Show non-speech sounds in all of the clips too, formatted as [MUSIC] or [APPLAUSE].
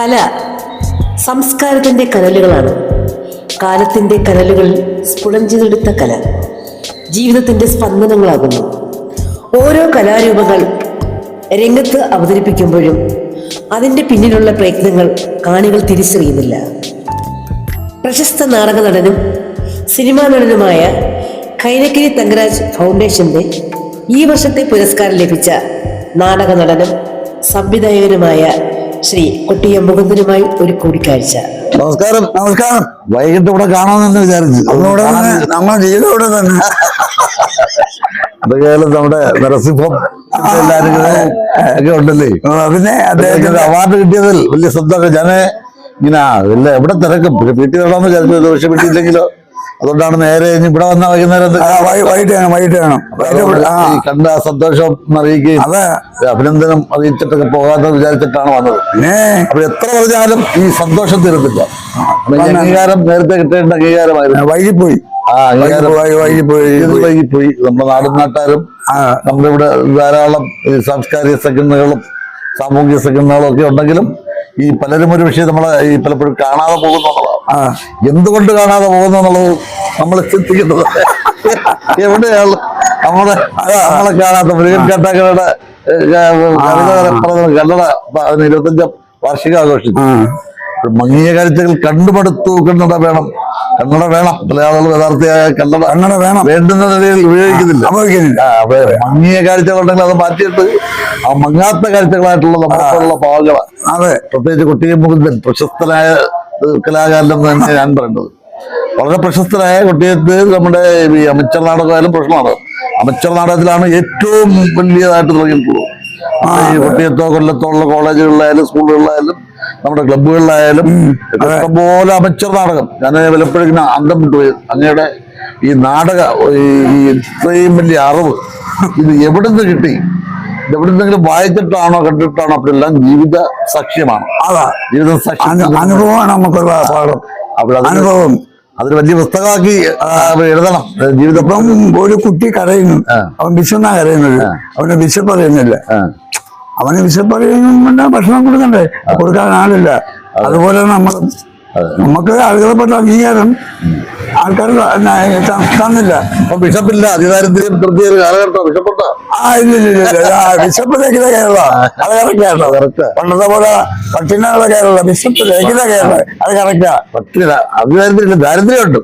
കല സംസ്കാരത്തിന്റെ കനലുകളാണ്. കാലത്തിന്റെ കനലുകളിൽ സ്ഫുടം കല. ജീവിതത്തിന്റെ സ്പന്ദനങ്ങളാകുന്നു. ഓരോ കലാരൂപങ്ങൾ രംഗത്ത് അവതരിപ്പിക്കുമ്പോഴും അതിന്റെ പിന്നിലുള്ള പ്രയത്നങ്ങൾ കാണികൾ തിരിച്ചറിയുന്നില്ല. പ്രശസ്ത നാടക നടനും സിനിമാ നടനുമായ കൈനക്കിരി തങ്കരാജ് ഫൗണ്ടേഷന്റെ ഈ വർഷത്തെ പുരസ്കാരം ലഭിച്ച നാടക നടനും സംവിധായകനുമായ ശ്രീ കൊട്ടിയ മുകുന്ദനുമായി ഒരു കൂടിക്കാഴ്ച. നമസ്കാരം നമസ്കാരം. വൈകിട്ട് ഇവിടെ കാണാമെന്ന് വിചാരിച്ചു. നമ്മളിവിടെ നമ്മൾ ജീവിതം ഇവിടെ തന്നെ. അതുകാലം നമ്മുടെ നരസിംഹം എല്ലാവരും ഇങ്ങനെ ഒക്കെ ഉണ്ടല്ലേ? പിന്നെ അദ്ദേഹത്തിന്റെ അവാർഡ് കിട്ടിയതിൽ വലിയ സന്തോഷം ഞാൻ ഇങ്ങനെ ഇല്ല എവിടെ തിരക്കും. പിന്നെ വീട്ടിൽ നടന്നു വിചാരിച്ചു പക്ഷെ വീട്ടിലില്ലെങ്കിലോ? അതുകൊണ്ടാണ് നേരെ ഇവിടെ വന്ന വൈകുന്നേരം വൈകിട്ട് വേണം വൈകിട്ട് വേണം. കണ്ട സന്തോഷം അറിയിക്കുകയും അതെ. അഭിനന്ദനം അറിയിച്ചിട്ടൊക്കെ പോകാമെന്ന് വിചാരിച്ചിട്ടാണ് വന്നത്. പിന്നെ അപ്പൊ എത്ര പറഞ്ഞാലും ഈ സന്തോഷം തീരത്തില്ല. അംഗീകാരം നേരത്തെ കിട്ടേണ്ട അംഗീകാരമായിരുന്നു. വൈകിപ്പോയി. ആ അംഗീകാരം വൈകി- വൈകിപ്പോയി വൈകിപ്പോയി. നമ്മുടെ നാടും നാട്ടാരും നമ്മുടെ ഇവിടെ ധാരാളം ഈ സാംസ്കാരിക സംഘടനകളും സാമൂഹിക സംഘടനകളും ഒക്കെ ഉണ്ടെങ്കിലും ഈ പലരും ഒരു വിഷയം നമ്മളെ ഈ പലപ്പോഴും കാണാതെ പോകുന്നുള്ളതാണ് എന്തുകൊണ്ട് കാണാതെ പോകുന്നു എന്നുള്ളത് നമ്മൾ ചിന്തിക്കുന്നത് എവിടെയാണ്? നമ്മുടെ നമ്മളെ കാണാത്ത കാട്ടാക്കടയുടെ കന്നഡ അതിന് വാർഷിക ആ. മങ്ങിയ കാര്യത്തിൽ കണ്ടുമടുത്തു കന്നഡ വേണം. കന്നഡ വേണം. പല ആളുകൾ യഥാർത്ഥിയായ കന്നഡ അങ്ങനെ വേണം. വേണ്ടുന്ന നിലയിൽ ഉപയോഗിക്കുന്നില്ല. മങ്ങിയ കാഴ്ചകളുണ്ടെങ്കിൽ അത് മാറ്റിയിട്ട് ആ മങ്ങാത്ത കാഴ്ചകളായിട്ടുള്ള നമുക്കുള്ള പാവകള അതെ. പ്രത്യേകിച്ച് കുട്ടിയെ മുകുന്ദൻ പ്രശസ്തനായ കലാകാരൻ എന്ന് തന്നെ ഞാൻ പറയുന്നത്. വളരെ പ്രശസ്തനായ കുട്ടിയത്ത് നമ്മുടെ ഈ അമിച്ചർ നാടകമായാലും പ്രശ്നമാണ്. നാടകം അമച്ചർ നാടകത്തിലാണ് ഏറ്റവും വലിയതായിട്ട് തുടങ്ങിയിട്ടുള്ളത്. ഈ കുട്ടിയത്തോ കൊല്ലത്തോ ഉള്ള കോളേജുകളിലായാലും സ്കൂളുകളിലായാലും നമ്മുടെ ക്ലബുകളിലായാലും ഇഷ്ടംപോലെ അമച്ചർ നാടകം. ഞാൻ വല്ലപ്പോഴും ഇങ്ങനെ അന്തം വിട്ടുപോയി. അങ്ങയുടെ ഈ നാടക ഈ ഇത്രയും വലിയ അറിവ് ഇത് എവിടെ നിന്ന് കിട്ടി എവിടെന്നെങ്കിലും വായിച്ചിട്ടാണോ കണ്ടിട്ടാണോ? അപ്പോഴെല്ലാം ജീവിത സാക്ഷ്യമാണ്. അതാ. ജീവിത സാക്ഷ്യം. അനു- അനുഭവമാണ് നമുക്കുള്ള പാഠം. അനുഭവം. അതൊരു വലിയ പുസ്തകമാക്കി എഴുതണം. ജീവിതം ഇപ്പം ഒരു കുട്ടി കരയുന്നു. അവൻ വിശന്നാ കരയുന്നത്. അവന് വിശപ്പ് അറിയുന്നില്ല. അവന് വിശപ്പ് അറിയുന്ന ഭക്ഷണം കൊടുക്കണ്ടേ? കൊടുക്കാൻ ആളില്ല. അതുപോലെ നമ്മൾ നമുക്ക് അർഹതപ്പെട്ട അംഗീകാരം ആൾക്കാർ തന്നില്ല. അപ്പൊ വിശപ്പില്ല അതിദാരിദ്ര്യം തൃപ്തി ഒരു കാലഘട്ടം ആ ഇല്ല ഇല്ല ഇല്ല, ഇല്ല. ആ വിശപ്പ് രഹിത കേരള. അത് കറക്റ്റാണോ Correct. പണ്ടത്തെ പോലെ പട്ടിണയുള്ള കേരള വിശപ്പ് രഹിത കേരള. അത് കറക്റ്റാ അതിദാരിദ്ര്യമില്ല ദാരിദ്ര്യമുണ്ട്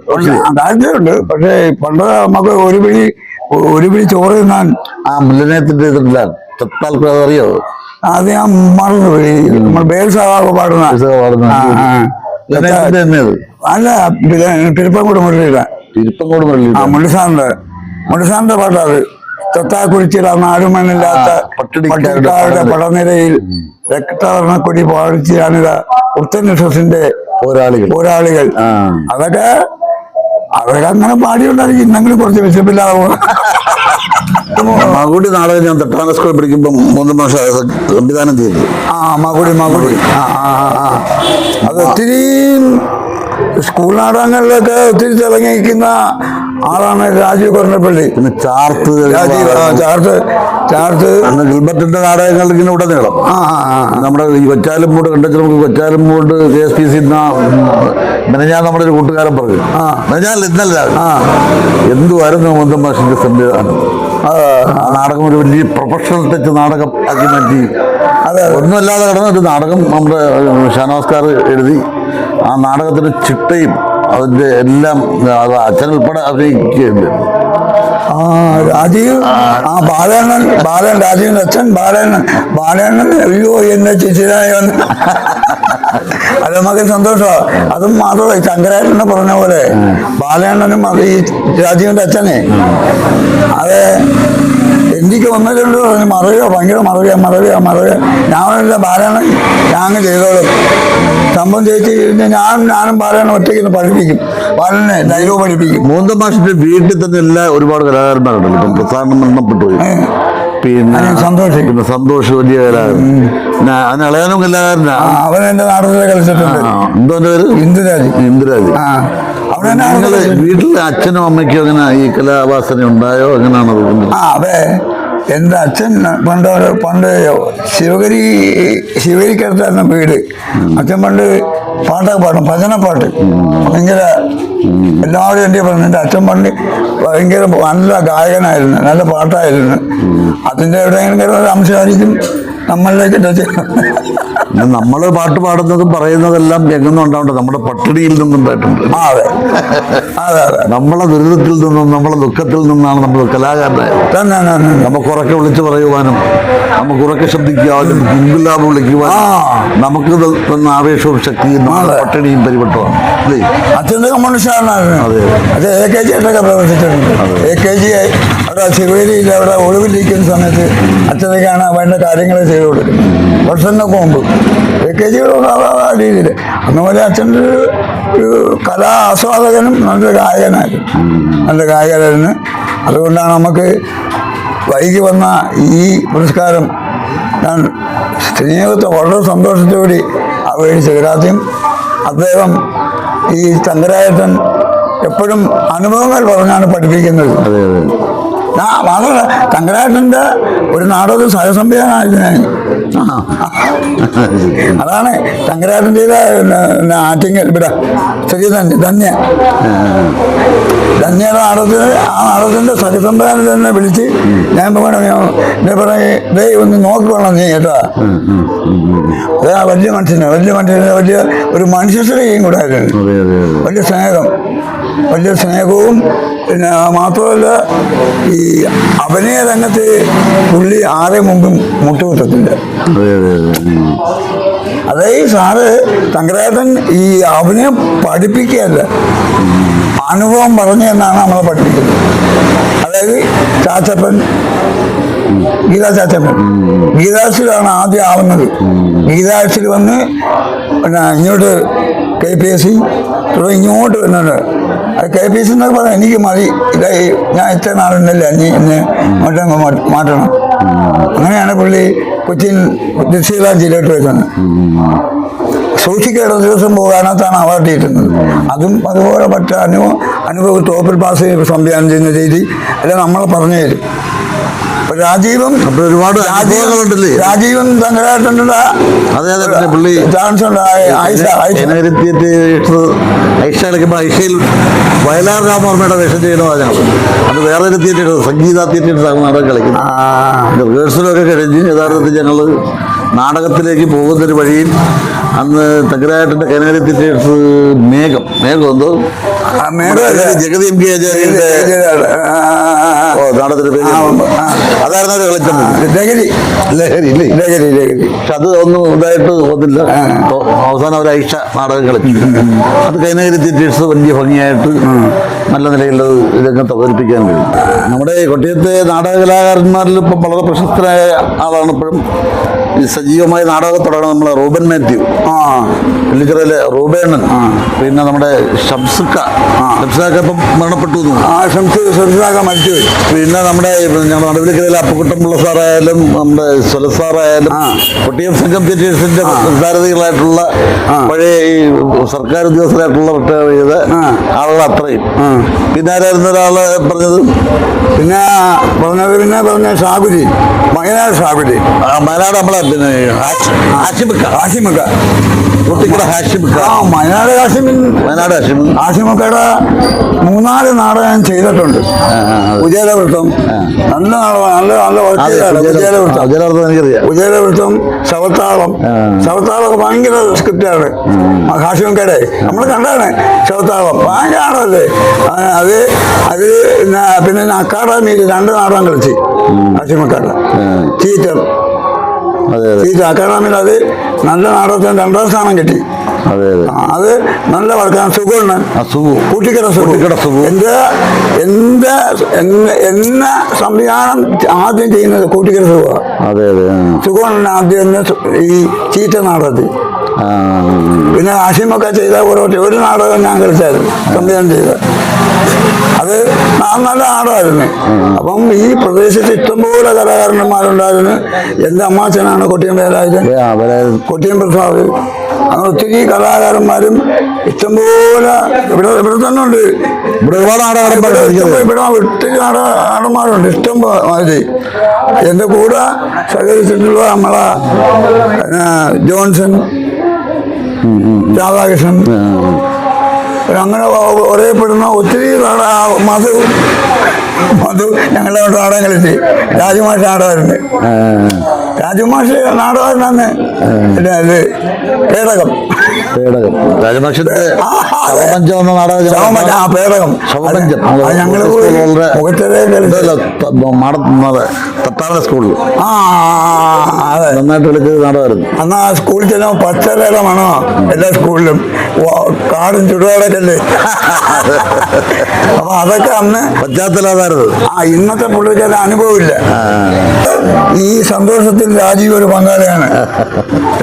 പക്ഷേ പണ്ട് നമുക്ക് ഒരു പിടി ഒരു പിടി ചോറ് തിന്നാൻ ആ മുല്ലനയത്തിന്റെ ചത്താൽക്കും അതറിയോ? അത് ഞാൻ മറന്നുപോയി. നമ്മൾ ബേൽ സാധാരണ പാടുന്ന പാടുന്ന അത് അല്ല പിന്നെ പെരുപ്പംകൂട് മുരളിയുടെ തിരുപ്പങ്കോട് മുരളി ആ മുള്ളിസാറിന്റെ മുള്ളിസാറിന്റെ പാട്ടാത്. തൊത്താ കുറിച്ചിട നാടുമണ്ണില്ലാത്ത പട്ടിണിക്കാരുടെ പടനിരയിൽ രക്തവർണക്കൊടി പാടിച്ചാണിത ട്രസ്റ്റിന്റെ പോരാളികൾ. പോരാളികൾ. അതൊക്കെ അവരങ്ങനെ പാടിയുണ്ടായിരിക്കും. ഇന്നെങ്കിലും കുറച്ച് വിശപ്പില്ലാതെ പോകും [LAUGHS] മകുടി നാടകം ഞാൻ തെട്ടാന സ്കൂളിൽ പഠിക്കുമ്പോൾ മൂന്ന് മാസം സംവിധാനം ചെയ്തു. ആ മാകുടി മാകുടി. ആ ആ ആ, ആ. അത് ഒത്തിരി സ്കൂൾ നാടകങ്ങളിലൊക്കെ ഒത്തിരി തിളങ്ങിക്കുന്ന ആളാണ് രാജീവ് കൊറണപ്പള്ളി പിന്നെ ചാർത്ത് ചാർത്ത് ചാർത്ത്. അന്ന് ഗിൽബർട്ടിന്റെ നാടകങ്ങൾ ഇങ്ങനെ ഉടനീളം. ആ ആ ആ. നമ്മുടെ ഈ കൊച്ചാലും മൂട് കണ്ടെച്ച് നമുക്ക് കൊച്ചാലും മൂട് കെ എസ് പി സി മെനഞ്ഞാൽ നമ്മുടെ ഒരു കൂട്ടുകാരൻ പറഞ്ഞു. ആ. മെനഞ്ഞാൽ ഇന്നല്ല ആ. എന്തുവായിരുന്നു മുന്തം മാഷിന്റെ സംവിധാനം? നാടകം ഒരു വലിയ പ്രൊഫഷണൽ ടച്ച് നാടകം ആക്കി മാറ്റി. ഒന്നുമല്ലാതെ കിടന്ന ഒരു നാടകം നമ്മുടെ ഷാനോസ്കാർ എഴുതി. ആ നാടകത്തിന്റെ ചിട്ടയും അതിന്റെ എല്ലാം അത് അച്ഛൻ ഉൾപ്പെടെ അഭിനയിക്കുകയുണ്ട് ആ രാജീവ് ആ ബാലണ്ണൻ ബാലൻ രാജീവിന്റെ അച്ഛൻ ബാലണ്ണൻ ബാലണ്ണൻ അയ്യോ എന്നെ ചിച്ചിരായി വന്ന് അത് നമുക്ക് സന്തോഷമാണ് അതും മാത്രമല്ല ശങ്കരായണ്ണനെ പറഞ്ഞ പോലെ ബാലയണ്ണനും അത് ഈ രാജീവിന്റെ അച്ഛനെ. അത് എനിക്ക് ഒന്നിലുണ്ട് പറഞ്ഞു മറവിയോ? ഭയങ്കര മറവിയാ മറവിയാ മറവിയാ. ഞാനില്ല ബാലയണ്ണൻ ഞാൻ ചെയ്തോളും. സംഭവം ചേച്ചി കഴിഞ്ഞാൽ ഞാൻ ഞാനും ബാലണ്ണൻ ഒറ്റയ്ക്ക് പഠിപ്പിക്കും. ബാലനെ ഡയലോഗ് പഠിപ്പിക്കും. മൂന്തം മാഷിന്റെ വീട്ടിൽ തന്നെ എല്ലാ ഒരുപാട് കലാകാരന്മാരുണ്ടല്ലോ. ഇപ്പം പ്രസാദം മരണപ്പെട്ടു പിന്നെ സന്തോഷിക്കുന്നു സന്തോഷം. വലിയ കലാകാരൻ പിന്നെ കലാകാരനാ അവൻ എന്റെ നാടകത്തിൽ കളിച്ചിട്ടുണ്ട്. എന്തോ പേര്? ഇന്ദുരാജ്. ഇന്ദിരാജ്. നിങ്ങൾ വീട്ടിൽ അച്ഛനും അമ്മയ്ക്കും അങ്ങനെ ഈ കലാവാസന ഉണ്ടായോ? എങ്ങനെയാണ് അത് എന്റെ അച്ഛൻ പണ്ട് പണ്ട് ശിവഗിരി ശിവഗിരിക്കടുത്തായിരുന്നു വീട്. അച്ഛൻ പണ്ട് പാട്ടൊക്കെ പാടും ഭജനപ്പാട്ട്. ഭയങ്കര എല്ലാവരും എന്റെ പറഞ്ഞു എന്റെ അച്ഛൻ പണ്ട് ഭയങ്കര നല്ല ഗായകനായിരുന്നു നല്ല പാട്ടായിരുന്നു. അതിന്റെ എവിടെയെങ്കിലും ഒരു അംശമായിരിക്കും നമ്മളിലേക്ക് ടച്ച് പിന്നെ നമ്മൾ പാട്ട് പാടുന്നതും പറയുന്നതെല്ലാം എങ്ങനെ ഉണ്ടാവണ്ട നമ്മുടെ പട്ടിണിയിൽ നിന്നും പോയിട്ടുണ്ട് ആ അതെ. അതെ അതെ. നമ്മളെ ദുരിതത്തിൽ നിന്നും നമ്മളെ ദുഃഖത്തിൽ നിന്നാണ് നമ്മൾ കലാകാരനായത്. നമുക്ക് ഉറക്കെ വിളിച്ചു പറയുവാനും നമുക്ക് ഉറക്കെ ശബ്ദിക്കുവാനും ഇൻകുലാബ് വിളിക്കുവാനും. നമുക്ക് തന്ന ആവേശവും ശക്തിയും അതെ. പട്ടിണിയും പരിപട്ടമാണ് അല്ലേ അച്ഛന്റെ കമ്മ്യൂണിസ്റ്റായിരുന്നു അതെ. അതെ എ കെ ജി ആയിട്ടൊക്കെ പ്രവർത്തിച്ചിട്ടുണ്ട്. എ കെ ജി അവിടെ ശിവേരിയിൽ അവിടെ ഒളിവിലിരിക്കുന്ന സമയത്ത് അച്ഛനൊക്കെയാണ് വേണ്ട കാര്യങ്ങൾ ചെയ്തു കൊടുക്കുന്നത് വർഷങ്ങൾക്ക് മുമ്പ്. എ കെ ജി രീതിയിൽ. അതുപോലെ അച്ഛന്റെ ഒരു- കലാ ആസ്വാദകനും നല്ലൊരു ഗായകനായിരുന്നു. നല്ല ഗായകനായിരുന്നു. അതുകൊണ്ടാണ് നമുക്ക് വൈകി വന്ന ഈ പുരസ്കാരം ഞാൻ സ്നേഹത്തെ വളരെ സന്തോഷത്തോടെ അപേക്ഷിച്ചത് ആദ്യം അദ്ദേഹം ഈ ചന്ദ്രായത്തൻ എപ്പോഴും അനുഭവങ്ങൾ പറഞ്ഞാണ് പഠിപ്പിക്കുന്നത്. ഞാൻ മാത്രമല്ല ചന്ദ്രായത്തന്റെ ഒരു നാടക സഹസംവിധാനമായിരുന്നു ഞാൻ അതാണ് ചന്ദ്രായത്തന്റെ ആറ്റിങ്ങൽ ഇവിടെ ചെറിയ ധന്യ ധന്യയുടെ നാടത്തിന് ആ നാടകത്തിന്റെ സഹസംവിധാനം തന്നെ വിളിച്ച് ഞാൻ പോകണം ഞാൻ പറഞ്ഞു ദേ ഒന്ന് നോക്കിക്കൊള്ളാം നീ കേട്ടോ. അതാ ആ വലിയ മനുഷ്യന് വലിയ മനുഷ്യന് വലിയ ഒരു കൂടെ ആയിരുന്നു. അതെ അതെ അതെ. വലിയ സ്നേഹം. വലിയ സ്നേഹവും പിന്നെ മാത്രമല്ല ഈ അഭിനയ രംഗത്ത് പുള്ളി ആരെ മുമ്പും മുട്ടുകുത്തത്തില്ല. അതെ സാറ് തങ്കരാജൻ ഈ അഭിനയം പഠിപ്പിക്കുകയല്ല. അനുഭവം പറഞ്ഞു എന്നാണ് നമ്മളെ പഠിപ്പിക്കുന്നത്. അതായത് ചാച്ചപ്പൻ ഗീതാ ചാച്ചപ്പൻ. ഗീതാശിലാണ് ആദ്യം ആവുന്നത്. ഗീതാശിൽ വന്ന് പിന്നെ ഇങ്ങോട്ട് കെ പി എസ് സി തുടങ്ങി ഇങ്ങോട്ട് വരുന്നുണ്ട്. അത് കെ പി എസ് എന്നൊക്കെ പറയാം എനിക്ക് മതി. ഇതായി ഞാൻ ഇത്ര നാളുണ്ടല്ലേ എന്നെ മറ്റേ മാറ്റണം. അങ്ങനെയാണ് പുള്ളി കൊച്ചിൻ ദക്ഷിണ ജില്ലയിട്ട് വരുന്നത് സൂക്ഷിക്കേണ്ട ദിവസം പോകാനത്താണ് അവാർഡ് കിട്ടുന്നത് അതും അതുപോലെ മറ്റു അനുഭവ അനുഭവം ടോപ്പിൽ പാസ് സംവിധാനം ചെയ്യുന്ന രീതി എല്ലാം നമ്മൾ പറഞ്ഞു തരും. രാജീവും ഒരുപാട് അനുഭവങ്ങളുണ്ടല്ലേ? രാജീവും തങ്കരായിട്ടുള്ള അതെ അതെ പിന്നെ പുള്ളി ചാൻസ് ഉണ്ട്. ഐഷ ഐഷയിൽ വയലാർ രാമവർമ്മയുടെ വേഷം ചെയ്യണതാണ് ഞങ്ങൾ അത് വേറെ ഒരു തിയേറ്റർ സംഗീത തിയേറ്റർ നാടകം കളിക്കുന്നത് ആ. റിഹേഴ്സലൊക്കെ കഴിഞ്ഞ് യഥാർത്ഥത്തിൽ ഞങ്ങൾ നാടകത്തിലേക്ക് പോകുന്നൊരു വഴിയിൽ അന്ന് തകരായിട്ടിന്റെ കനാലി തിയേറ്റർ മേഘം. മേഘം എന്തോ? ജഗതി എം കെ ആചാര്യന്റെ ഓ നാടകത്തിന്റെ പേര് അതായിരുന്നു അവർ കളിച്ചത്. ലഹരി. ലഹരി ലഹരി ലഹരി. പക്ഷെ അത് ഒന്നും ഇതായിട്ട് ഒന്നില്ല അവസാനം ഒരു ഐഷ നാടകം കളിച്ചു. അത് കൈനഗരി തിയേറ്റേഴ്സ് വലിയ ഭംഗിയായിട്ട് നല്ല നിലയിൽ അത് രംഗത്ത് അവതരിപ്പിക്കാൻ കഴിയും. നമ്മുടെ ഈ കൊട്ടിയത്തെ നാടക കലാകാരന്മാരിൽ ഇപ്പം വളരെ പ്രശസ്തരായ ആളാണ് ഇപ്പോഴും സജീവമായി നാടകത്തോടാണ് നമ്മളെ റൂബൻ മാത്യു. ആ. വെള്ളിച്ചിറയിലെ റൂബേണൻ പിന്നെ നമ്മുടെ ഷംസുക്ക ഷംസുക്ക ഇപ്പം മരണപ്പെട്ടു ആ ഷംസ് സംസാക മരിച്ചുപോയി. പിന്നെ നമ്മുടെ ഞങ്ങളുടെ നടുവിലിക്കരയിലെ അപ്പക്കുട്ടമ്പിള്ള സാറായാലും നമ്മുടെ സുല സാറായാലും. കൊട്ടിയം സംഘം തിയേറ്റേഴ്സിന്റെ സാരഥികളായിട്ടുള്ള പഴയ ഈ സർക്കാർ ഉദ്യോഗസ്ഥരായിട്ടുള്ള റിട്ടയർ ചെയ്ത. ആളുകൾ അത്രയും. പിന്നെ ആരായിരുന്നു ഒരാൾ പറഞ്ഞത്? പിന്നെ പറഞ്ഞത് പിന്നെ പറഞ്ഞ ഷാബുജി വയനാട് ഷാബുജി വയനാട് നമ്മളെ പിന്നെ ആശിമുക്ക. ഹാഷിമിക്ക ആ വയനാട് കാസിമിൻ വയനാട് ഹാഷിമ് ആസിമക്കയുടെ മൂന്നാൽ നാടകം ചെയ്തിട്ടുണ്ട്. ഉജയലവൃത്തം നല്ല നാടകം നല്ല നല്ല ഉജയലവൃത്തം ഉജയലവൃത്തം എനിക്കറിയാം. ഉജയലവൃത്തം ശവത്താളം. ശവത്താളമൊക്കെ ഭയങ്കര സ്ക്രിപ്റ്റാണ്. ഹാഷിമക്കയുടെ നമ്മൾ കണ്ടാണ് ശവത്താളം. ഭയങ്കര നാടകമല്ലേ ആ, അത് അത് പിന്നെ അക്കാഡമിയിൽ രണ്ട് നാടകം കളിച്ച് ഹാഷിമക്കയുടെ തീറ്റർ തീറ്റർ അക്കാഡമിയിൽ അത് നല്ല നാടകത്തിന് രണ്ടാം സ്ഥാനം കിട്ടി. അതെ നല്ല വർക്കാണ് സുഖമാണ്. കൂട്ടിക്കട സുഖു. കൂട്ടിക്കട സുഖു. എന്റെ എന്റെ എന്നെ സംവിധാനം ആദ്യം ചെയ്യുന്നത് കൂട്ടിക്കട സുഖമാണ് അതെ അതെ. സുഖമാണ് ആദ്യം എന്നെ ഈ ചീറ്റ നാടകത്തിൽ. പിന്നെ ആശിമൊക്കെ ചെയ്ത ഓരോ ഒരു നാടകം ഞാൻ കളിച്ചായിരുന്നു. സംവിധാനം ചെയ്ത. അത് നല്ല നാടകമായിരുന്നു അപ്പം ഈ പ്രദേശത്ത് ഇഷ്ടംപോലെ കലാകാരന്മാരുണ്ടായിരുന്നു. എന്റെ അമ്മാച്ചനാണ് കൊട്ടിയം വേലായുധൻ. കൊട്ടിയം പ്രസാദ്. അങ്ങനെ ഒത്തിരി കലാകാരന്മാരും ഇഷ്ടംപോലെ ഇവിടെ ഇവിടെ തന്നെ ഉണ്ട്. ഇവിടെ ഒരുപാട് ഇവിടെ ഒത്തിരി നാട നാടന്മാരുണ്ട് ഇഷ്ടം മാതിരി എന്റെ കൂടെ സഹകരിച്ചിട്ടുള്ള നമ്മളെ ജോൺസൺ രാധാകൃഷ്ണൻ. അങ്ങനെ അറിയപ്പെടുന്ന ഒത്തിരി മധു മധു ഞങ്ങളുടെ നാടകം കളിച്ച് രാജമാഷ് രാജമാഷ് നാടകമാണ് പിന്നെ ഇത് പേടകം. പേടകം. ശവപഞ്ചം എന്ന നാടകം ആ പേടകം. ശവപഞ്ചം. ഞങ്ങൾ തട്ടാറ സ്കൂളിൽ. ആ അതെ. നന്നായിട്ട് കളിച്ചത് നാടകമായിരുന്നു. അന്ന് ആ സ്കൂളിൽ പച്ചലയുടെ മണോ എല്ലാ സ്കൂളിലും. കാടും ചുടുകാടൊക്കെ അല്ലേ അപ്പൊ അതൊക്കെ അന്ന് പശ്ചാത്തലാതായിരുന്നു ആ ഇന്നത്തെ പുള്ളിക്കാരുടെ അനുഭവമില്ല. ഈ സന്തോഷത്തിൽ രാജീവ് ഒരു പങ്കാളിയാണ്.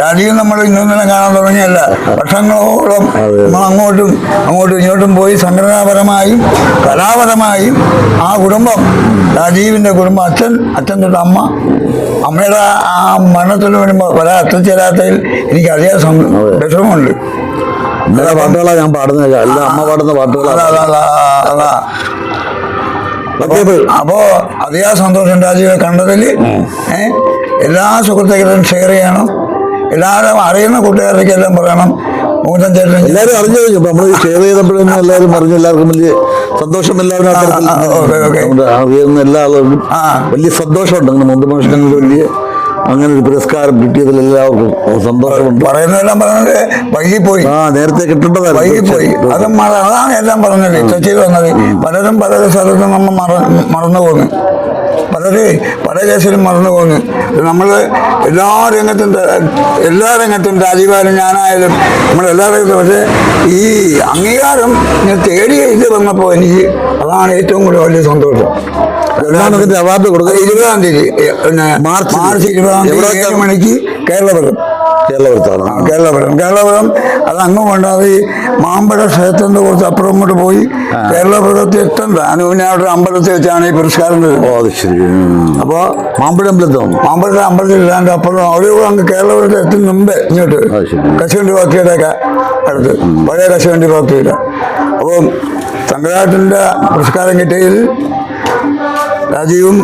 രാജീവ് നമ്മൾ ഇന്നൊന്നിനെ കാണാൻ തുടങ്ങിയല്ല. വർഷങ്ങളോളം നമ്മൾ അങ്ങോട്ടും അങ്ങോട്ടും ഇങ്ങോട്ടും പോയി സംഘടനാപരമായും കലാപരമായും ആ കുടുംബം രാജീവിന്റെ കുടുംബം അച്ഛൻ അച്ഛൻ തൊട്ട് അമ്മ അമ്മയുടെ ആ മരണത്തിന് വരുമ്പോൾ പല എത്തിച്ചേരാത്തതിൽ എനിക്ക് അറിയാൻ വിഷമമുണ്ട്. ഇന്നലെ പാട്ടുകളാണ് ഞാൻ പാടുന്നത്. അല്ല അമ്മ പാടുന്ന പാട്ടുകളാണ്. അപ്പൊ- അതിയാ സന്തോഷം രാജീവെ കണ്ടതിൽ എല്ലാ സുഹൃത്തുക്കളും ഷെയർ ചെയ്യണം. എല്ലാവരും അറിയുന്ന കൂട്ടുകാർക്ക് എല്ലാം പറയണം. മൂത്തൻ ചേട്ടൻ എല്ലാവരും അറിഞ്ഞു കഴിഞ്ഞു. നമ്മൾ ഷെയർ ചെയ്തപ്പോഴും എല്ലാവരും അറിഞ്ഞു എല്ലാവർക്കും വലിയ സന്തോഷം എല്ലാവരും അറിയുന്ന എല്ലാ ആളുകളും. വലിയ സന്തോഷമുണ്ട്. അങ്ങനെ മുമ്പ് മനുഷ്യങ്ങൾക്ക് വലിയ അങ്ങനെ ഒരു പുരസ്കാരം കിട്ടിയതിൽ എല്ലാവർക്കും സന്തോഷമുണ്ട് പറയുന്നതെല്ലാം പറഞ്ഞത് വൈകിപ്പോയി. ആ നേരത്തെ കിട്ടേണ്ടതാണ് വൈകിപ്പോയി. അത് അതാണ് എല്ലാം പറഞ്ഞത്. ചർച്ചയിൽ വന്നത്. പലരും പല സ്ഥലത്തും നമ്മൾ മറ മറന്നു പോകുന്നു പലരെ പല കേസിലും മറന്നു പോകുന്നു നമ്മൾ എല്ലാ രംഗത്തും എല്ലാ രംഗത്തും രാജീവായാലും ഞാനായാലും നമ്മൾ എല്ലാ രംഗത്തും പക്ഷേ ഈ അംഗീകാരം ഞാൻ തേടി ഇത് വന്നപ്പോൾ എനിക്ക് അതാണ് ഏറ്റവും കൂടുതൽ വലിയ സന്തോഷം. എന്നാണ് അവാർഡ് കൊടുക്കുക ഇരുപതാം തീയതി പിന്നെ മാർച്ചിൽ. മാർച്ച് ഇരുപതാം തീയതി ഏഴ് മണിക്ക് കേരളപുരം. കേരളപുരത്താണ്. കേരളപുരം. കേരളപുരം അത് അങ്ങ് കൊണ്ടാതെ ഈ മാമ്പഴ ക്ഷേത്രത്തിന്റെ കുറച്ച് അപ്പുറം ഇങ്ങോട്ട് പോയി. കേരളപുരത്ത് എത്തണ്ട അനുവിനെ അവിടെ അമ്പലത്തിൽ വെച്ചാണ് ഈ പുരസ്കാരം ഓ മാമ്പഴ അമ്പലത്തിൽ. അപ്പോ മാമ്പഴത്തെ അമ്പലത്തിൽ ഇല്ലാണ്ട് അപ്പുറം അവിടെ അങ്ങ് കേരളപുരത്ത് എത്തുന്ന മുമ്പേ ഇങ്ങോട്ട്. കശുവണ്ടി ഫാക്ടറിയുടെ ഒക്കെ അടുത്ത് പഴയ കശുവണ്ടി ഫാക്ടറിയുടെ. അപ്പം തങ്കരാട്ടിന്റെ പുരസ്കാരം കിട്ടിയതിൽ രാജീവും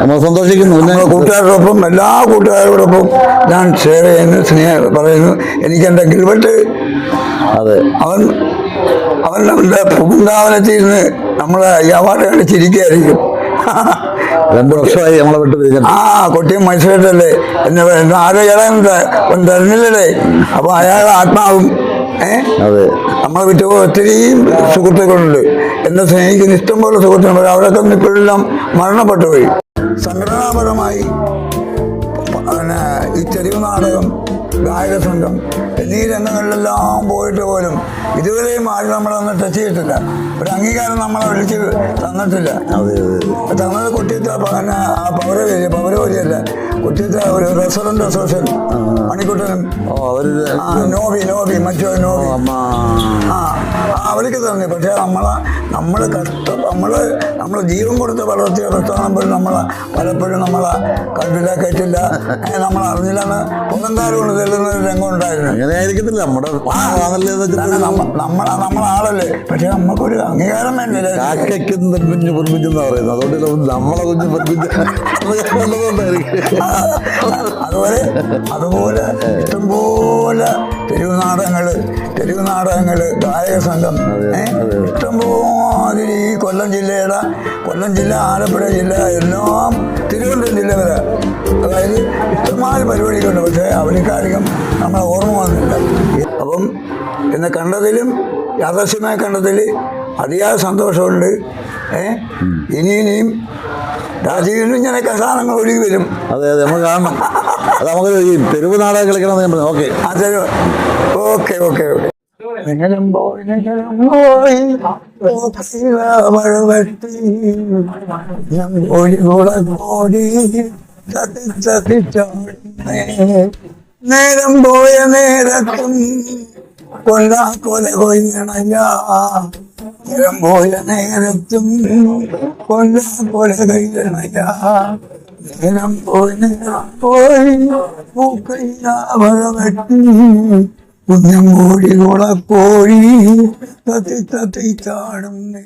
നമ്മൾ സന്തോഷിക്കുന്നു. കൂട്ടുകാരോടൊപ്പം എല്ലാ കൂട്ടുകാരോടൊപ്പം ഞാൻ ഷെയർ ചെയ്യുന്നു സ്നേഹ പറയുന്നു. എനിക്ക് എന്റെ ഗിൽബർട്ട് അതെ. അവൻ അവൻ നമ്മുടെ പൂന്താവനത്തിൽ നിന്ന് നമ്മളെ ഈ അവാർഡ് കണ്ട് ചിരിക്കുകയായിരിക്കും. രണ്ടു വർഷമായി നമ്മളെ വിട്ട് ആ കുട്ടിയും മനുഷ്യരല്ലേ എന്നെ ആരോ ഇളയം അവൻ തരുന്നില്ലല്ലേ അപ്പൊ അയാളുടെ ആത്മാവും അതെ. നമ്മളെ വിട്ടുപോയി ഒത്തിരി സുഹൃത്തുക്കളുണ്ട്. എന്നെ സ്നേഹിക്കുന്ന ഇഷ്ടംപോലെ സുഹൃത്തുക്കൾ അവരൊക്കെ ഇപ്പോഴെല്ലാം മരണപ്പെട്ടു പോയി. സംഘടനാപരമായി പിന്നെ ഈ തെരുവ് നാടകം ഗായക സംഘം എന്നീ രംഗങ്ങളിലെല്ലാം പോയിട്ട് പോലും ഇതുവരെയും ആരും നമ്മളൊന്നും ടച്ച് ചെയ്തിട്ടില്ല. ഒരു അംഗീകാരം നമ്മളെ വിളിച്ച് തന്നിട്ടില്ല. തന്നത് കുട്ടിയത്തെ പറഞ്ഞ ആ പൗരവേലി പൗരവേലിയല്ല കുട്ടിയത്തെ ഒരു റെസ്റ്റോറന്റ് അസോസിയേഷൻ മണിക്കുട്ടനും. നോബി നോബി മറ്റോ നോബി. ആ അവർക്ക് തന്നെ. പക്ഷേ നമ്മളെ നമ്മൾ കഷ്ടം നമ്മൾ നമ്മൾ ജീവൻ കൊടുത്ത് വളർത്തിയ പ്രസ്ഥാനം പോലും നമ്മളെ പലപ്പോഴും നമ്മളെ കണ്ടില്ല കേട്ടില്ല. നമ്മൾ അറിഞ്ഞില്ലെന്ന് ഒന്നും കൊണ്ട് തെല്ലുന്ന ഒരു രംഗം ഉണ്ടായിരുന്നു. അങ്ങനെ ആയിരിക്കത്തില്ല. നമ്മുടെ ആണല്ലേ എന്ന് വെച്ചിട്ട് കാരണം നമ്മ നമ്മള നമ്മളാളല്ലേ പക്ഷെ നമുക്കൊരു അംഗീകാരം വേണ്ടല്ലേ കാക്കയ്ക്കും കുഞ്ഞു പൊൻകുഞ്ഞെന്ന് പറയുന്നത്. അതുകൊണ്ട് നമ്മളെ കുഞ്ഞു അതുപോലെ അതുപോലെ ഇഷ്ടംപോലെ തെരുവ് നാടകങ്ങൾ തെരുവ് നാടകങ്ങൾ ഗായക സംഘം? ഇഷ്ടംപോലെ ഈ കൊല്ലം ജില്ലയുടെ കൊല്ലം ജില്ല ആലപ്പുഴ ജില്ല എല്ലാം എന്നെ കണ്ടതിലും യാദർശ്യമായി കണ്ടതിൽ അതിയായ സന്തോഷമുണ്ട്. ഏഹ് ഇനി ഇനിയും രാജീവിനും ഇങ്ങനെയൊക്കെ സാധനങ്ങൾ ഒഴുകി വരും. അതെ അതെ നമ്മൾ കാണണം. അത് നമുക്ക് ഈ തെരുവ് നാടകം കളിക്കണം ഞാൻ പറഞ്ഞു. ഓക്കെ. അതെ ഓക്കെ ഓക്കെ ഓക്കെ. നിങ്ങളും പോയി നിങ്ങളും പോയി മഴ വെട്ടി ഞാൻ ഓടി കൂടെ ഓടി ചത്തി ചത്തിച്ചോടി നേരം പോയ നേരത്തും കൊല്ലാ കൊല കൊയ്യണയ നേരം പോയ നേരത്തും കൊല്ലാ കൊല കൊയ്യണയ നേരം പോയി പോയി പൂക്കൈ മഴ വെട്ടി കുഞ്ഞങ്കോഴി കുളക്കോഴി തത്തി തത്തി ചാടുന്നേ